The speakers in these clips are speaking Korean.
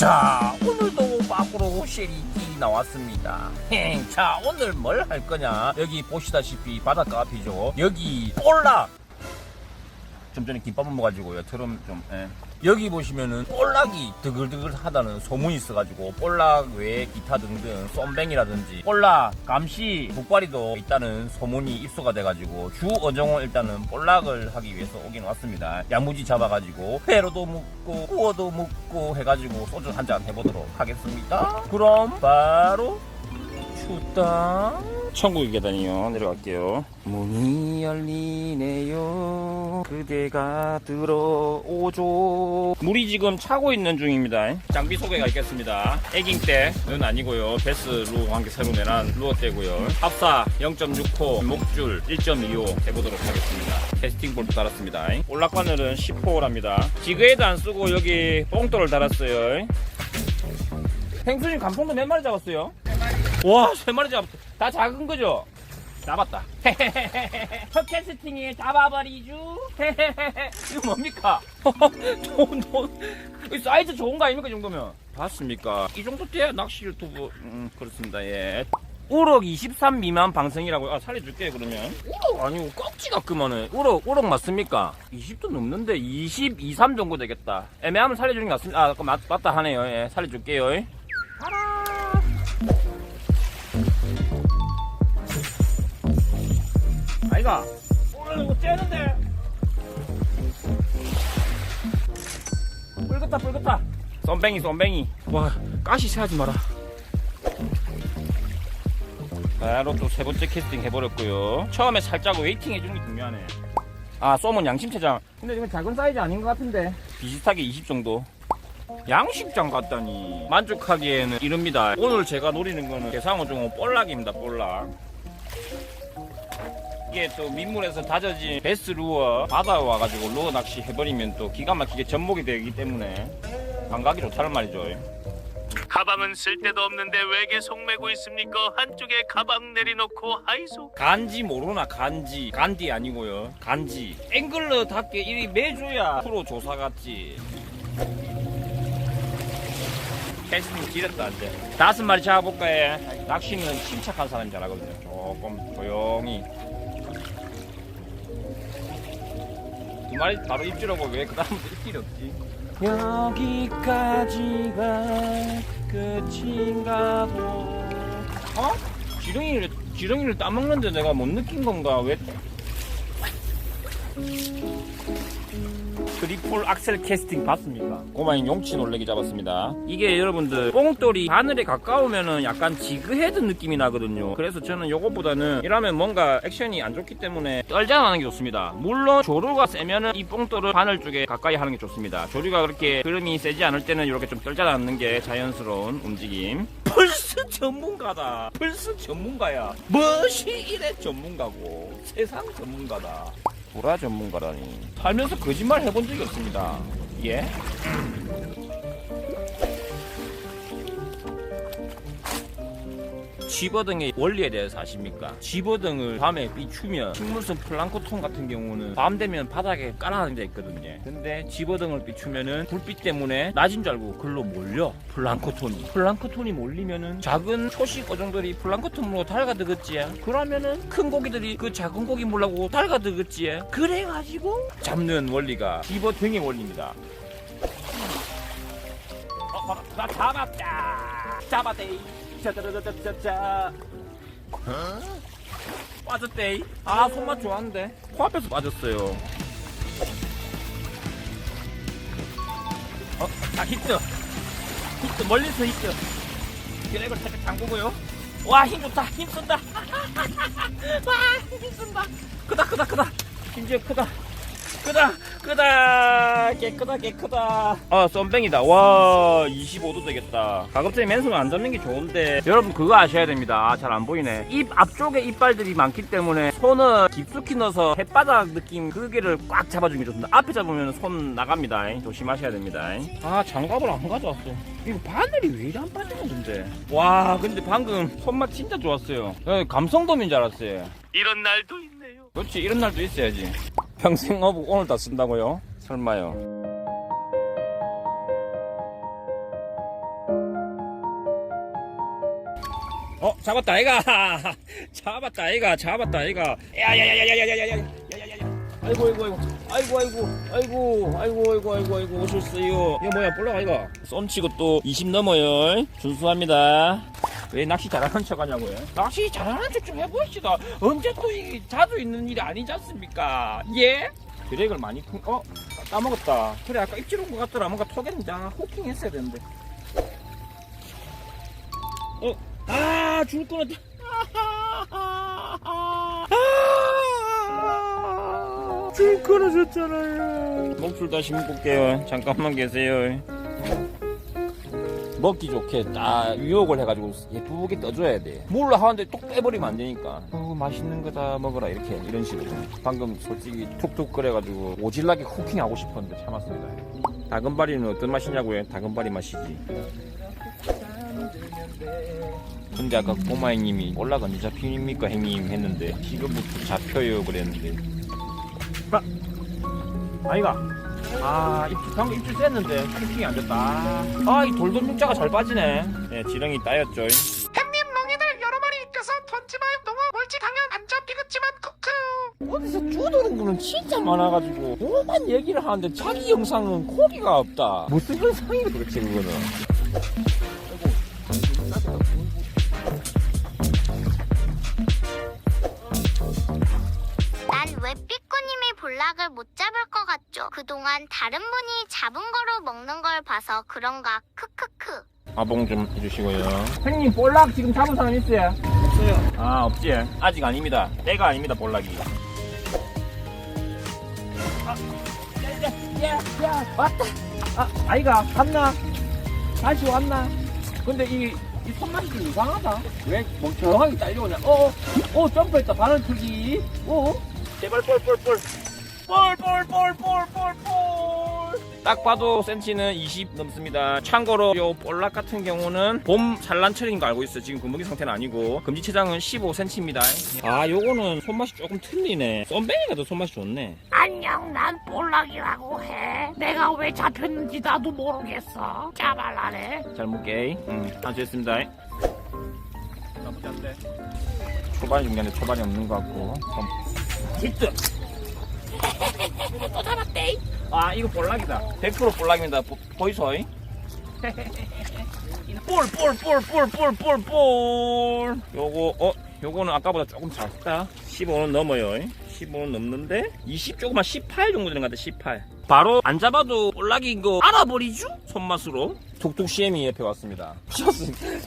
자 오늘도 밖으로 쉐리티 나왔습니다. 행, 자 오늘 뭘 할 거냐? 여기 보시다시피 바닷가 앞이죠. 여기 볼락 좀 전에 김밥을 먹어가지고요. 트럼 좀 예. 여기 보시면은 볼락이 드글드글 하다는 소문이 있어가지고 볼락 외에 기타 등등 쏨뱅이라든지 볼락, 감시, 북바리도 있다는 소문이 입수가 돼가지고 주 어종을 일단은 볼락을 하기 위해서 오긴 왔습니다. 야무지 잡아가지고 회로도 묵고 구워도 묵고 해가지고 소주 한 잔 해보도록 하겠습니다. 그럼 바로 춥다 천국의 계단이요 내려갈게요. 문이 열리네요. 그대가 들어오죠. 물이 지금 차고 있는 중입니다. 장비 소개가 있겠습니다. 에깅 때는 아니고요. 베스로 관계 새로 내란 루어 때고요. 합사 0.6호 목줄 1.25 해보도록 하겠습니다. 캐스팅 볼트 달았습니다. 올락바늘은 10호랍니다. 지그헤드 안 쓰고 여기 뽕돌을 달았어요. 행수님 감성도 몇 마리 잡았어요? 와, 세 마리 잡았다. 다 작은 거죠? 잡았다. 첫 캐스팅에 잡아버리죠. 이거 뭡니까? 좋은, 사이즈 좋은 거 아닙니까, 이 정도면? 봤습니까? 이 정도 돼야 낚시 유튜브, 음, 그렇습니다, 예. 우럭 23 미만 방생이라고, 아, 살려줄게요, 그러면. 우럭 아니고 꺽지가 그만해. 우럭, 우럭 맞습니까? 20도 넘는데 22, 3 정도 되겠다. 애매하면 살려주는 게 맞습니다. 아, 맞, 맞다 하네요. 예, 살려줄게요. 가라! 아이가. 오늘 이거 째는데. 붉었다 붉었다. 쏨뱅이 쏨뱅이. 와 가시 세하지 마라. 바로 또 세 번째 캐스팅 해버렸고요. 처음에 살짝 웨이팅 해주는 게 중요하네. 아 쏨은 양심체장. 근데 이건 작은 사이즈 아닌 것 같은데. 비슷하게 20 정도. 양식장 같다니. 만족하기에는 이릅니다. 오늘 제가 노리는 거는 대상어종은 볼락입니다 볼락 이게 또 민물에서 다져진 베스 루어 바다에 와가지고 루어 낚시 해버리면 또 기가 막히게 접목이 되기 때문에 감각이 좋다는 말이죠. 가방은 쓸데도 없는데 왜 계속 메고 있습니까? 한쪽에 가방 내려놓고 하이소. 간지 모르나 간지. 간디 아니고요. 간지. 앵글러답게 이리 매줘야 프로 조사 같지. 캐스팅 길었다 이제. 다섯 마리 잡아볼까요? 낚시는 침착한 사람이 잘하거든요. 조금 조용히 두 마리 바로 입질하고 왜 그 다음부터 입질이 없지? 여기까지가 끝인가 보. 어? 지렁이를 지렁이를 따먹는데 내가 못 느낀 건가? 왜 트리플 악셀 캐스팅 봤습니까? 고마인 용치 놀래기 잡았습니다. 이게 여러분들 뽕돌이 바늘에 가까우면은 약간 지그헤드 느낌이 나거든요. 그래서 저는 요것보다는 이러면 뭔가 액션이 안 좋기 때문에 떨지 않는 게 좋습니다. 물론 조류가 세면은 이 뽕돌을 바늘 쪽에 가까이 하는 게 좋습니다. 조류가 그렇게 흐름이 세지 않을 때는 이렇게 좀 떨지 않는 게 자연스러운 움직임. 벌써 전문가다. 벌써 전문가야. 무엇이 이래 전문가고 세상 전문가다. 보라 전문가라니 살면서 거짓말 해본 적이 없습니다 예? 집어등의 원리에 대해서 아십니까? 집어등을 밤에 비추면 식물성 플랑크톤 같은 경우는 밤 되면 바닥에 깔아앉아 있거든요. 근데 집어등을 비추면은 불빛 때문에 낮인 줄 알고 글로 몰려 플랑크톤이. 플랑크톤이 몰리면은 작은 초식 어종들이 플랑크톤으로 달가들겠지. 그러면은 큰 고기들이 그 작은 고기 몰라고 달가들겠지. 그래가지고 잡는 원리가 집어등의 원리입니다. 어, 봐라. 나 잡았다. 잡았대. 짜자자자자자. 빠졌대. 아, 손맛 좋았는데. 코앞에서 빠졌어요. 어, 아, 히트. 히트, 멀리서 히트. 드래곤 살짝 잠그고요. 와, 힘 좋다. 힘 쏜다. 와, 힘 쏜다. 크다, 크다, 크다. 심지어 크다. 크다 크다. 깨크다 깨크다. 아 썸뱅이다. 와 25도 되겠다. 가급적이 맨손 안 잡는 게 좋은데. 여러분 그거 아셔야 됩니다. 잘안 보이네. 입 앞쪽에 이빨들이 많기 때문에 손을 깊숙이 넣어서 햇바닥 느낌 그게를 꽉 잡아주는 게 좋습니다. 앞에 잡으면 손 나갑니다. 조심하셔야 됩니다. 아 장갑을 안 가져왔어. 이거 바늘이 왜 이리 안 빠지는 건데? 와 근데 방금 손맛 진짜 좋았어요. 예, 감성돔인 줄 알았어요. 이런 날도 있네요. 그렇지 이런 날도 있어야지 평생 어부 오늘 다 쓴다고요? 설마요. 어 잡았다 아이가 잡았다 아이가 잡았다 아이가 야야야야야야야야야야야야 아이고 아이고 아이고 아이고 아이고 아이고 아이고 아이고 아이고 오셨어요 이거 뭐야 볼라 아이가 썸치고 또 20 넘어요 준수합니다 왜 낚시 잘하는 척 하냐고요 낚시 잘하는 척 좀 해봅시다 언제 또 자주 있는 일이 아니지 않습니까 예? 드랙을 많이 푼, 어? 까먹었다 그래 아까 입질 온 것 같더라 뭔가 톡했는데 아 호킹 했어야 되는데 어? 아, 줄 끊었다. 아, 줄 끊어졌잖아요. 목줄 다시 묶을게요. 잠깐만 계세요. 먹기 좋게 딱 유혹을 해가지고 예쁘게 떠줘야 돼. 몰라 하는데 뚝 빼버리면 안 되니까. 어, 맛있는 거다 먹어라 이렇게 이런 식으로. 방금 솔직히 툭툭 끓여가지고 오질나게 쿠킹 하고 싶었는데 참았습니다. 다금바리는 어떤 맛이냐고요? 다금바리 맛이지. 근데 아까 꼬마 형님이 올라가 언제 잡힙니까 형님 했는데 지금부터 잡혀요 그랬는데 아, 아이가 아 입질 방금 입질 쐈는데 쿠킹이 안 됐다. 아이 돌돔 육자가 잘 빠지네. 네 지렁이 따였죠. 햇님 멍이들 여러 마리 있어서 던지마요. 너무 멀지 당연 안 잡히겠지만 크크 어디서 주도는 거는 진짜 많아가지고 오만 얘기를 하는데 자기 영상은 고기가 없다. 무슨 현상이야 도대체 그거는 동안 다른 분이 잡은 거로 먹는 걸 봐서 그런가 크크크 아봉 좀 해주시고요. 형님 볼락 지금 잡은 사람 있어요? 없어요. 아 없지. 아직 아닙니다. 때가 아닙니다 볼락이. 아, 야 야 야 왔다. 아 아이가 왔나? 다시 왔나? 근데 이, 이 손맛이 좀 이상하다. 왜 멍청하게 딸려오냐? 어어 어, 점프했다 반응 크기. 어 제발 볼 볼볼 볼 볼 볼 볼 볼 볼 딱 봐도 센치는 20 넘습니다. 참고로 요 볼락 같은 경우는 봄 산란철인 거 알고 있어요. 지금 금붕이 상태는 아니고 금지 체장은 15cm입니다. 아 요거는 손맛이 조금 틀리네. 썸뱅이가 더 손맛이 좋네. 안녕, 난 볼락이라고 해. 내가 왜 잡혔는지 나도 모르겠어. 짜발라네. 잘 먹게. 응, 안좋습니다 나쁘지 않네. 초반이 중요한데 초반이 없는 것 같고. 히트! 또 잡았대. 아, 이거 볼락이다. 100% 볼락입니다. 보, 보이소? 볼, 볼, 볼, 볼, 볼, 볼, 볼. 요거, 어, 요거는 아까보다 조금 작다. 15는 넘어요. 15는 넘는데 20 조금만 18 정도 되는 것 같아. 18. 바로 안 잡아도 볼락인 거 알아버리죠? 손맛으로. 툭툭 CM이 옆에 왔습니다.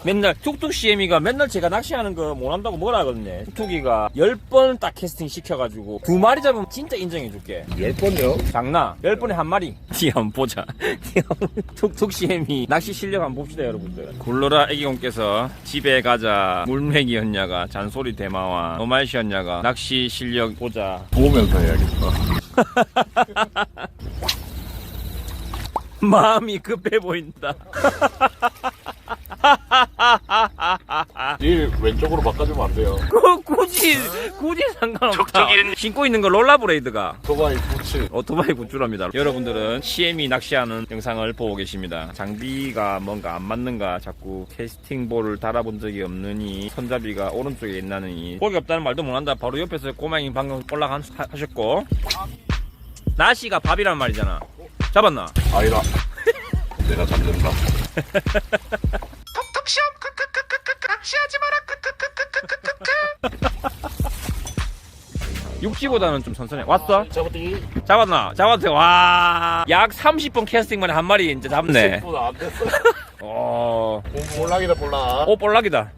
맨날 툭툭 CM이가 맨날 제가 낚시하는 거 못한다고 뭐라 하거든요. 툭툭이가 10번 딱 캐스팅 시켜가지고 두 마리 잡으면 진짜 인정해줄게. 10번요? 장나 10번에 한 마리 티 한번 보자 툭툭 CM이 낚시 실력 한번 봅시다 여러분들 굴러라 애기공께서 집에 가자 물맥이었냐가 잔소리 대마와 노말시였냐가 낚시 실력 보자 보면서 해야겠다. 마음이 급해 보인다 일 왼쪽으로 바꿔주면 안 돼요. 그 굳이 굳이 상관없다 족저기는- 신고 있는 거 롤라브레이드가 소바이 부츠. 오토바이 굿즈랍니다. 여러분들은 CM이 낚시하는 영상을 보고 계십니다. 장비가 뭔가 안 맞는가 자꾸 캐스팅볼을 달아본 적이 없느니 손잡이가 오른쪽에 있나니 볼이 없다는 말도 못한다. 바로 옆에서 꼬맹이 방금 올라가셨고 나시가 밥이란 말이잖아. 잡았나? 아니다. 내가 잡는다. 톱톱 시험 낚시하지 마라 육지보다는 좀 선선해. 왔어? 저부터이 잡았나? 잡았대. 와. 약 30분 캐스팅만에 한 마리 이제 잡네. 보다 안 됐어. 어. 볼락이다 볼락. 오 볼락이다.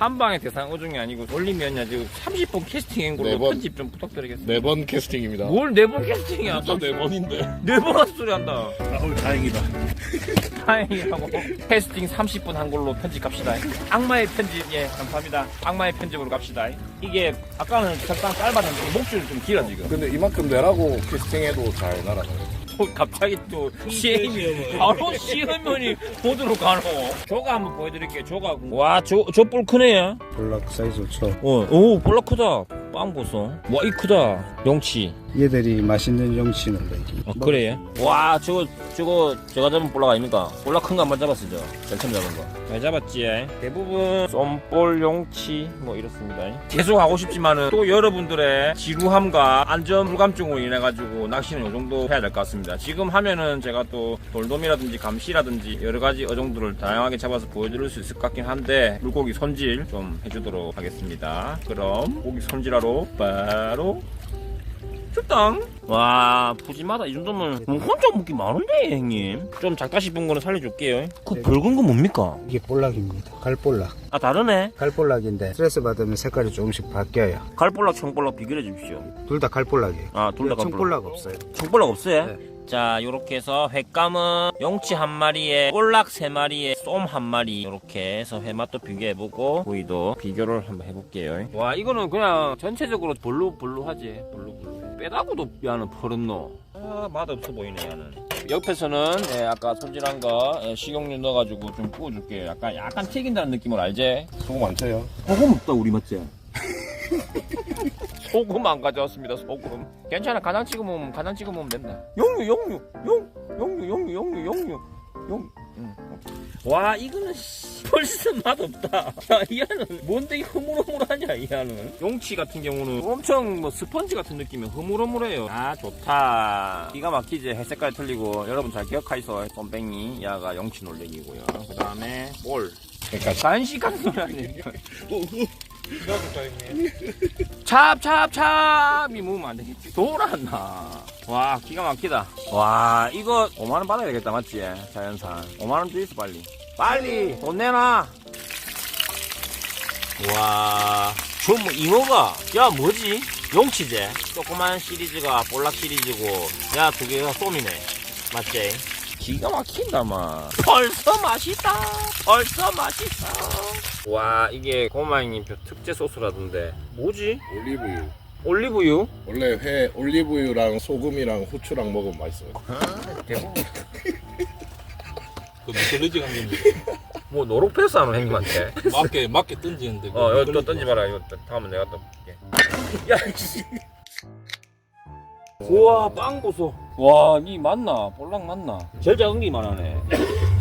한 방에 대상 오중이 아니고 돌림이었냐 지금 30분 캐스팅한 걸로 네 번. 편집 좀 부탁드리겠습니다. 네 번 캐스팅입니다. 뭘 네 번 캐스팅이야? 진짜 네 번인데. 네번 소리 한다. 아, 오늘 다행이다. 다행히 하고 캐스팅 30분 한 걸로 편집 갑시다. 악마의 편집 예 감사합니다. 악마의 편집으로 갑시다. 이게 아까는 적당 짧았는데 목줄이 좀 길어 지금. 근데 이만큼 내라고 캐스팅해도 잘 날아가요. 또 갑자기 또 시엠이 바로 시음면이 모드로 가노. 조가 한번 보여드릴게요. 조가 와저 저 뿔 크네. 볼락 사이즈 좋죠. 어, 오 볼락 크다. 빵 보소. 와, 이 크다. 용치. 얘들이 맛있는 용치는 거지. 아, 그래? 와, 저거, 저거, 제가 잡은 볼락 아닙니까? 볼락 큰 거 한 번 잡았어, 저. 제일 처음 잡은 거. 잘 잡았지? 대부분 쏨볼, 용치, 뭐 이렇습니다. 계속 하고 싶지만은 또 여러분들의 지루함과 안전 불감증으로 인해가지고 낚시는 이 정도 해야 될 것 같습니다. 지금 하면은 제가 또 돌돔이라든지 감시라든지 여러 가지 어종들을 다양하게 잡아서 보여드릴 수 있을 것 같긴 한데 물고기 손질 좀 해주도록 하겠습니다. 그럼 고기 손질하 러 바로 출당. 와 푸짐하다 이 정도면 뭐 혼자 먹기 많은데 형님 좀 작다 싶은 거는 살려줄게요 그 붉은 건 뭡니까? 이게 볼락입니다. 갈볼락. 아 다르네 갈볼락인데 스트레스 받으면 색깔이 조금씩 바뀌어요. 갈볼락 청볼락 비교해 주십시오 둘 다 갈볼락이에요. 아 둘다 갈볼락 청볼락 없어요. 청볼락 없어요? 네. 자 요렇게 해서 횟감은 용치 한 마리에 볼락 세 마리에 쏨 한 마리 이렇게 해서 회맛도 비교해보고 부위도 비교를 한번 해볼게요 와 이거는 그냥 전체적으로 볼루볼루하지 볼루볼루 빼다구도 야는 퍼른노 아 맛없어 보이네 야는 옆에서는 예, 아까 손질한 거 예, 식용유 넣어가지고 좀 구워줄게요 약간 약간 튀긴다는 느낌을 알지? 소금 안 쳐요? 소금 없다 우리 맞지? 소금 안 가져왔습니다 소금. 괜찮아 간장 찍어 먹으면 간장 찍어 먹으면 된다. 용유 용유 용 용유 용유 용유 용유 용 응. 와 이거는 씨, 벌써 맛없다. 야, 이 안은 뭔데 이 흐물흐물하냐 이 안은? 용치 같은 경우는 엄청 뭐 스펀지 같은 느낌이 흐물흐물해요. 아 좋다. 기가 막히지. 햇색깔 틀리고 여러분 잘 기억하이소. 쏨뱅이 야가 용치 놀래기고요. 그 다음에 볼 그러니까 간식 같은 소리 하네 찹찹찹이 먹으면 안 되겠지. 돌았나? 와 기가 막히다. 와 이거 5만원 받아야 되겠다 맞지? 자연산. 5만원 주있어 빨리. 빨리! 돈 내놔! 와저 뭐 잉어가 야 뭐지? 용치제. 조그만 시리즈가 볼락 시리즈고 야 두 개가 쏨이네. 맞지 기가 막힌다 마. 벌써 맛있다. 벌써 맛있어. 와 이게 고마이님 특제 소스라던데. 뭐지? 올리브유. 올리브유? 원래 회 올리브유랑 소금이랑 후추랑 먹으면 맛있어요. 대부분 그 미켈리지 감독님. 뭐 노룩패스 하는 형님한테. 맞게 맞게 던지는데. 어 이거 또 던지봐라. 이거 또 다음은 내가 또 볼게. 야씨. 우와 빵 보소 와 니 맞나? 볼락 맞나? 제일 작은 게 이만하네.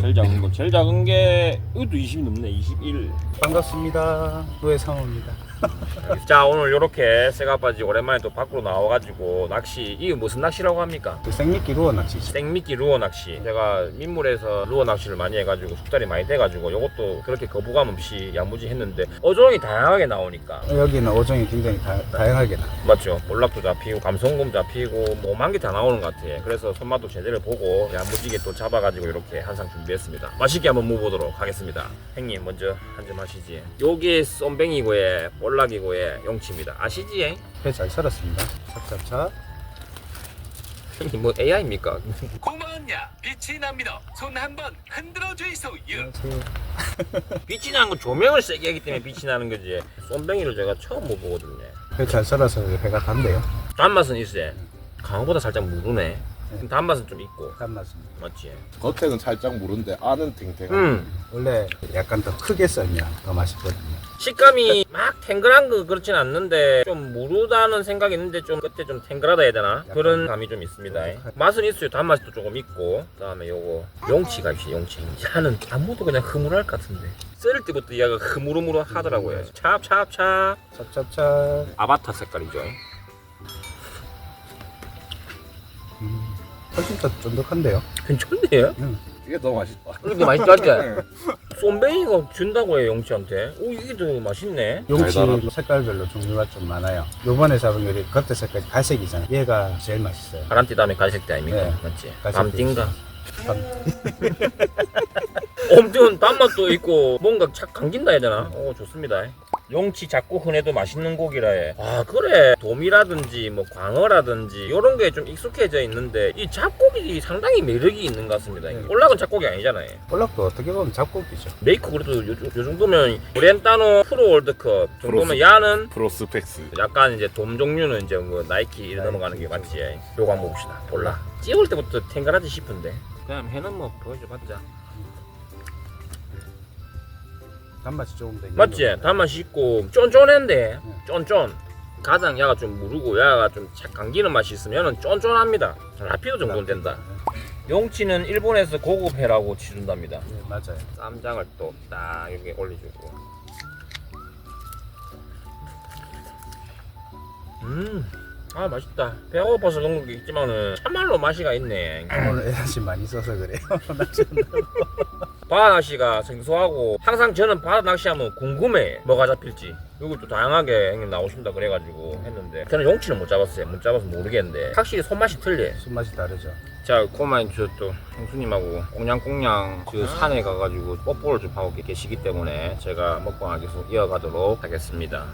제일 작은 거. 제일 작은 게 이것도 20 넘네 21 반갑습니다. 노예 상호입니다. 자 오늘 이렇게 새가빠지 오랜만에 또 밖으로 나와가지고 낚시 이게 무슨 낚시라고 합니까? 그 생미끼 루어 낚시죠. 생미끼 루어 낚시. 제가 민물에서 루어 낚시를 많이 해가지고 숙달이 많이 돼가지고 이것도 그렇게 거부감 없이 야무지 했는데 어종이 다양하게 나오니까. 여기는 어종이 굉장히 다, 다양하게 나. 맞죠? 볼락도 잡히고 감성곰 잡히고 뭐 만 개 다 나오는 것 같아 그래서 손맛도 제대로 보고 야무지게 또 잡아가지고 이렇게 한 상 준비했습니다. 맛있게 한번 먹어보도록 하겠습니다. 형님 먼저 한 점 하시지. 요게 쏨뱅이고에 볼 락이고에 용치입니다 아시지? 회잘 썰었습니다. 형님 뭐 AI입니까? 고마웠냐 빛이 납니다 손 한번 흔들어 주이소 유. 빛이 나는 건 조명을 세게 하기 때문에 빛이 나는 거지 쏨뱅이를 제가 처음 먹어보거든요 회잘 썰어서 회가 단데요. 단맛은 있어요 강어보다 살짝 무르네 단맛은 좀 있고 단맛입니다. 맞지? 겉에는 살짝 무른데 안은 탱탱한. 음 원래 약간 더 크게 썰면 더 맛있거든요. 식감이 막 탱글한 거 그렇진 않는데 좀 무르다는 생각이 있는데 좀 끝에 좀 탱글하다 해야 되나? 그런 감이 좀 있습니다. 맛은 있어요. 단맛도 조금 있고. 그다음에 요거 용치가 있어요. 용치. 야는 아무도 그냥 흐물할 것 같은데. 썰을 때부터 얘가 흐물흐물 하더라고요. 찹찹찹. 찹찹찹. 아바타 색깔이죠. 훨씬 더 쫀득한데요. 괜찮네요 이게 더 맛있다. 이게 맛있지 않지? 쏨뱅이가 준다고 해요 용치한테 오 이게 더 맛있네 용치. 색깔별로 종류가 좀 많아요. 요번에 잡은 게 겉에 색깔이 갈색이잖아요. 얘가 제일 맛있어요. 바람띠 다음에 갈색대 아닙니까? 네. 맞지? 갈색대 밤띵가 밤- 엄청 단맛도 있고 뭔가 착 감긴다 해야 되나? 오 좋습니다. 용치 작고 흔해도 맛있는 고기라 해. 아 그래 돔이라든지 뭐 광어라든지 이런 게 좀 익숙해져 있는데 이 잡고기 상당히 매력이 있는 것 같습니다. 네. 올락은 잡고기 아니잖아요. 볼락도 어떻게 보면 잡곡이죠. 메이커 그래도 요, 요 정도면 브렌타노 프로 월드컵 정도면 프로스. 야는 프로스펙스. 약간 이제 돔 종류는 이제 뭐 나이키 이런 넘어가는 게 맞지. 요거 한번 봅시다. 볼락. 찍을 때부터 탱글하지 싶은데. 그냥 회는 뭐 보여줘봤자. 단맛이 조금 더 맞지? 단맛이 있고 쫀쫀한데 쫀쫀 가장 야가 좀 무르고 야가 좀 착 감기는 맛이 있으면 쫀쫀합니다. 라피도 정도는 된다. 용치는 일본에서 고급 회라고 치준답니다. 네, 맞아요. 쌈장을 또딱 여기 올려주고. 음, 아 맛있다. 배가 고파서 그런 게 있지만은 참말로 맛이가 있네. 오늘 에너지 많이 써서 그래요. 바다 낚시가 생소하고 항상 저는 바다 낚시하면 궁금해. 뭐가 잡힐지. 그리고 또 다양하게 형님 나오신다 그래가지고 했는데 저는 용치는 못 잡았어요. 못 잡아서 모르겠는데. 확실히 손맛이 틀려 손맛이 다르죠. 자 고만 저또 형수님하고 꽁냥꽁냥 그 산에 가가지고 뽀뽀를 좀 하고 계시기 때문에 제가 먹방을 계속 이어가도록 하겠습니다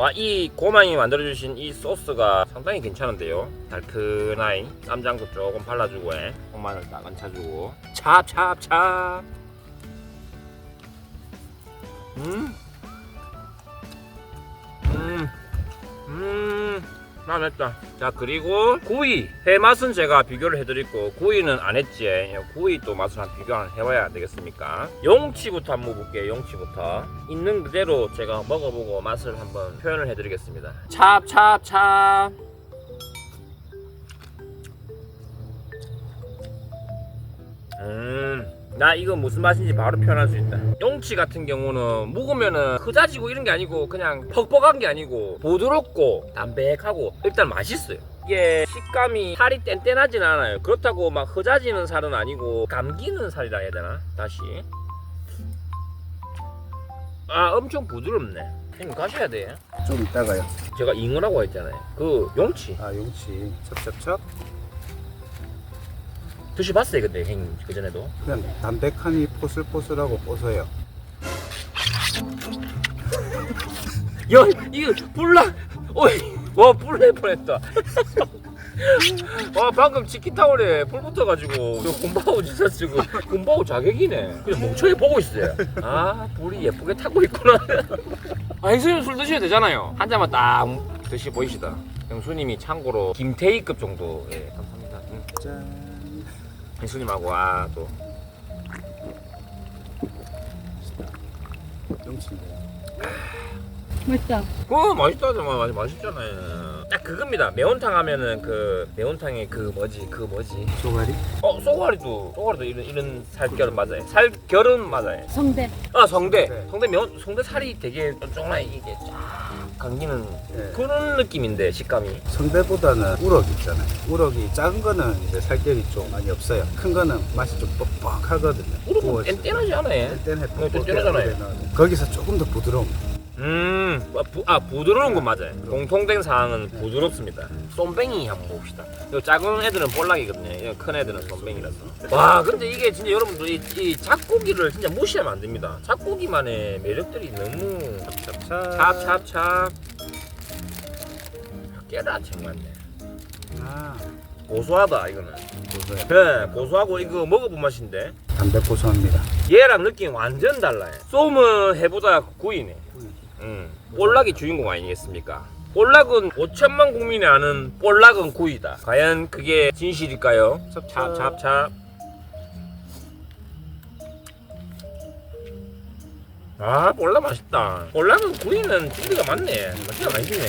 와 이 고만이 만들어주신 이 소스가 상당히 괜찮은데요. 달큰하이 쌈장도 조금 발라주고 해 고만을 딱 얹혀주고. 찹찹찹. 음. 음, 음, 아 맵다. 자 그리고 구이 회 맛은 제가 비교를 해드렸고 구이는 안 했지. 구이 또 맛을 한 비교를 해봐야 되겠습니까? 용치부터 한번 먹을게요. 용치부터 있는 그대로 제가 먹어보고 맛을 한번 표현을 해드리겠습니다. 찹찹찹. 음. 나 이거 무슨 맛인지 바로 표현할 수 있다. 용치 같은 경우는 묵으면은 흐자지고 이런 게 아니고 그냥 퍽퍽한 게 아니고 부드럽고 담백하고 일단 맛있어요. 이게 식감이 살이 뗀뗀하진 않아요. 그렇다고 막 흐자지는 살은 아니고 감기는 살이라 해야 되나? 다시. 아 엄청 부드럽네. 형님 가셔야 돼. 좀 이따가요. 제가 잉어라고 했잖아요. 그 용치 아 용치 첩첩첩. 드셔봤어요 근데 형님 그 전에도. 그냥 담백하니 포슬포슬하고 뽀서요. 야 이거 불나 어이 와 불날 뻔했다 와 방금 치킨타올에 불 붙어가지고 저 군바오 진짜 지금 군바오 자격이네 그냥 멍청이 보고 있어요 아 불이 예쁘게 타고 있구나 아 형수님 술 드셔야 되잖아요 한 잔만 딱 드시 보이시다 형수님이 참고로 김태희급 정도 예 감사합니다 음. 짠. 형수님하고 아또 용치인데. 맛있다. 어 맛있다 정말 맛있잖아요 딱 그겁니다 매운탕 하면은 그 매운탕에 그 뭐지 그 뭐지 소가리? 어 쏘가리도 쏘가리도 이런 이런 살결은 맞아요 살결은 맞아요 성대. 아 성대 네. 성대 면 성대 살이 되게 쫀쫀하게 이게 쫙 감기는 네. 그런 느낌인데 식감이 성대보다는 우럭 있잖아요. 우럭이 작은 거는 이제 살결이 좀 많이 없어요. 큰 거는 맛이 좀 뻑뻑하거든요. 우럭은 구워서. 뗀뗀하지 않아요 뗀뗀해 네, 뗀뗀하잖아요. 거기서 조금 더 부드러움. 음, 아, 부, 아 부드러운 건 맞아요. 공통된 사항은 부드럽습니다. 쏨뱅이 한번 봅시다. 요 작은 애들은 볼락이거든요. 요큰 애들은 쏨뱅이라서. 와, 근데 이게 진짜 여러분들 이, 이 잡고기를 진짜 무시하면 안 됩니다. 잡고기만의 매력들이 너무 찹찹. 찹 찹찹. 깨라 정말네. 아, 고소하다 이거는. 고소해. 네, 고소하고 이거 먹어본 맛인데 담백 고소합니다. 얘랑 느낌 완전 달라요. 쏨은 해보다 구이네. 음, 볼락이 주인공 아니겠습니까? 볼락은 5천만 국민이 아는 볼락은 구이다. 과연 그게 진실일까요? 찹찹찹. 아, 볼락 맛있다. 볼락은 구이는 준비가 많네. 맛있가 맛있네.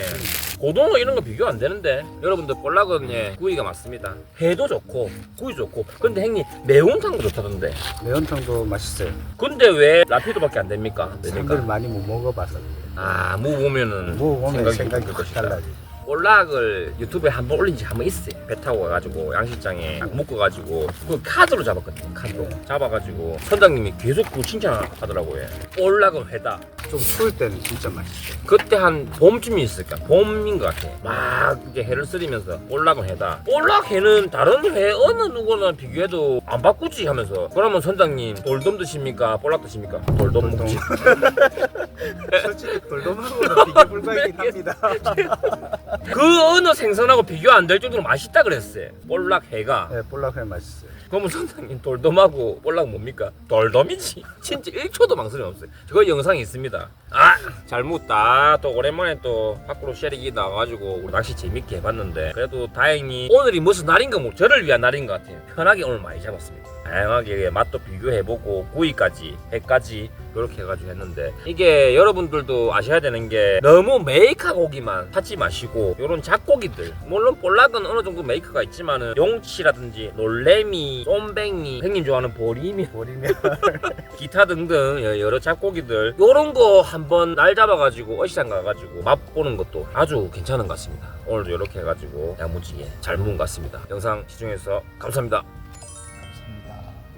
고등어 이런 거 비교 안 되는데 여러분들 볼락은 예, 구이가 맞습니다. 회도 좋고 구이 좋고 근데 형님 매운탕도 좋다던데. 매운탕도 맛있어요. 근데 왜 라피도밖에 안 됩니까? 됩니까? 많이 못 먹어봐서. 아, 무 보면은 뭐 오면 생각이 것이다. 달라지죠. 볼락을 유튜브에 한 번 올린 지 한 번 있어요. 배 타고 가가지고 양식장에 딱 묶어가지고 그 카드로 잡았거든요. 카드로 잡아가지고 선장님이 계속 그 칭찬하더라고요. 볼락은 회다. 좀 추울 때는 진짜 맛있어요. 그때 한 봄쯤이 있을까? 봄인 것 같아. 막 이제 해를 쓰리면서 볼락은 회다. 볼락 회는 다른 회 어느 누구나 비교해도 안 바꾸지 하면서 그러면 선장님 돌돔 드십니까? 볼락 드십니까? 돌돔 돌돔. 먹지. 솔직히 돌돔하고는 비교 불가이긴 합니다. 그 어느 생선하고 비교 안 될 정도로 맛있다 그랬어요. 볼락 회가. 네, 볼락회 맛있어요. 그러면 선생님 돌돔하고 볼락 뭡니까? 돌돔이지. 진짜 1초도 망설임 없어요. 그거 영상이 있습니다. 아, 잘 묻다. 또 오랜만에 또 밖으로 쉐리기 나와가지고 우리 낚시 재밌게 해봤는데 그래도 다행히 오늘이 무슨 날인가 뭐 저를 위한 날인 것 같아요. 편하게 오늘 많이 잡았습니다. 다양하게 맛도 비교해보고 구이까지, 회까지 이렇게 해가지고 했는데 이게 여러분들도 아셔야 되는 게 너무 메이커 고기만 찾지 마시고 이런 작고기들 물론 볼락은 어느 정도 메이커가 있지만은 용치라든지 놀래미, 쏨뱅이 형님 좋아하는 보리미, 보리미. 기타 등등 여러 잡고기들 요런 거 한번 날 잡아가지고 어시장 가가지고 맛보는 것도 아주 괜찮은 것 같습니다. 오늘도 이렇게 해가지고 야무지게 잘 먹은 것 같습니다. 영상 시청해주셔서 감사합니다.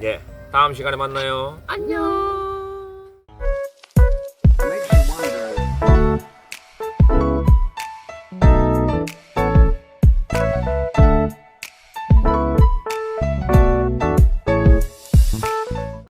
예 다음 시간에 만나요. 안녕